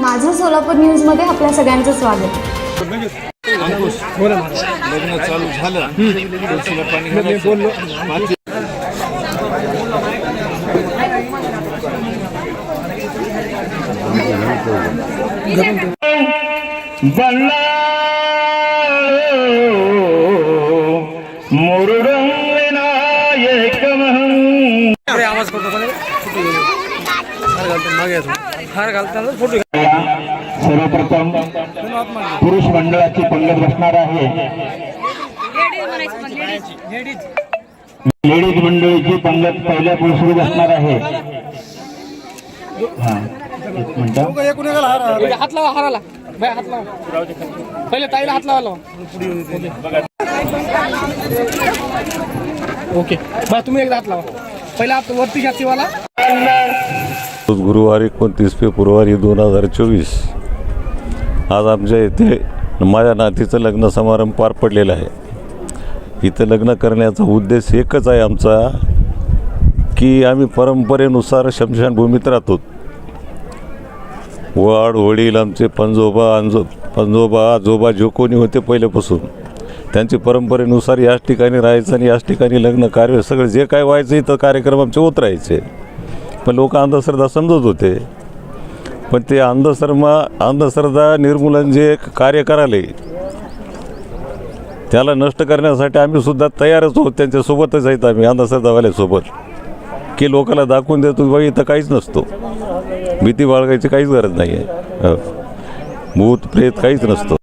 माझं सोलापूर न्यूजमध्ये आपल्या सगळ्यांचं स्वागत. लग्न चालू झालं. आवाज करतो घालताना फोटो सर्वप्रथम पुरुष मंडळाची पंगत बसणार आहे. लेडीज मंडळीची पंगत पहिल्या पुरुषी बसणार आहे. हा एक मिनिट. हात लावा हाराला हात लावा पहिले ताईला हात लावा लावा ओके बा तुम्ही एकदा हात लावा. पहिला हात वरती घ्या शिवाला. गुरुवार एकोणतीस फेब्रुवारी दोन हजार चोवीस. आज आमच्या इथे माझ्या नातीचं लग्न समारंभ पार पडलेला आहे. इथं लग्न करण्याचा उद्देश एकच आहे आमचा की आम्ही परंपरेनुसार शमशानभूमीत राहतो. वाड वडील आमचे पंजोबा अंजो पंजोबा आजोबा जो कोणी होते पहिल्यापासून त्यांची परंपरेनुसार याच ठिकाणी राहायचं आणि याच ठिकाणी लग्न कार्य सगळं जे काय व्हायचं इथं कार्यक्रम आमचे होत राहायचे. पण लोक अंधश्रद्धा समजत होते. पण ते अंधश्रमा अंधश्रद्धा निर्मूलन जे कार्य कराले त्याला नष्ट करण्यासाठी आम्ही सुद्धा तयारच आहोत. त्यांच्यासोबतच आहेत आम्ही अंधश्रद्धावाल्यासोबत. की लोकांना दाखवून देतो बाई इथं काहीच नसतो. भीती बाळगायची काहीच गरज नाही आहे हो. भूत प्रेत काहीच नसतो.